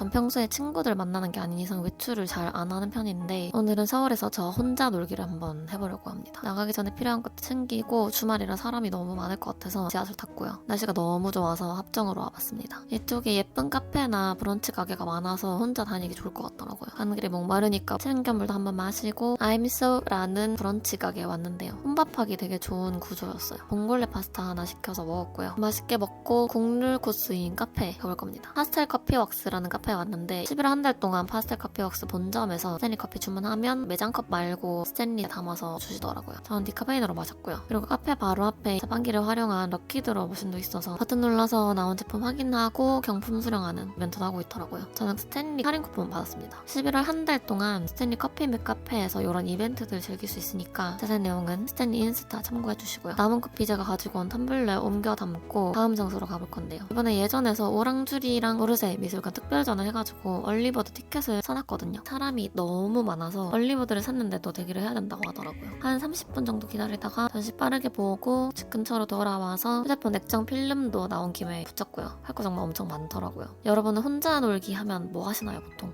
전 평소에 친구들 만나는 게 아닌 이상 외출을 잘 안 하는 편인데 오늘은 서울에서 저 혼자 놀기를 한번 해보려고 합니다. 나가기 전에 필요한 것도 챙기고 주말이라 사람이 너무 많을 것 같아서 지하철 탔고요. 날씨가 너무 좋아서 합정으로 와봤습니다. 이쪽에 예쁜 카페나 브런치 가게가 많아서 혼자 다니기 좋을 것 같더라고요. 가는 길에 목마르니까 생견물도 한번 마시고 I'm so라는 브런치 가게에 왔는데요. 혼밥하기 되게 좋은 구조였어요. 봉골레 파스타 하나 시켜서 먹었고요. 맛있게 먹고 국룰 코스인 카페에 가볼 겁니다. 파스텔 커피 왁스라는 카페 에 왔는데 11월 한달 동안 파스텔 왁스 본점에서 스탠리 커피 주문하면 매장컵 말고 스탠리 담아서 주시더라고요. 저는 디카페인으로 마셨고요. 그리고 카페 바로 앞에 자판기를 활용한 럭키드로 머신도 있어서 버튼 눌러서 나온 제품 확인하고 경품 수령하는 이벤트도 하고 있더라고요. 저는 스탠리 할인 쿠폰 받았습니다. 11월 한 달 동안 스탠리 커피 맥 카페에서 이런 이벤트들 즐길 수 있으니까 자세한 내용은 스탠리 인스타 참고해 주시고요. 남은 커피 제가 가지고 온 텀블러에 옮겨 담고 다음 장소로 가볼 건데요. 이번에 예전에서 오랑주리랑 오르세 미술관 특별전 을 해가지고 얼리버드 티켓을 사놨거든요. 사람이 너무 많아서 얼리버드를 샀는데도 대기를 해야 된다고 하더라고요. 한 30분 정도 기다리다가 다시 빠르게 보고 집 근처로 돌아와서 휴대폰 액정 필름도 나온 김에 붙였고요. 할 거 정말 엄청 많더라고요. 여러분은 혼자 놀기 하면 뭐 하시나요, 보통?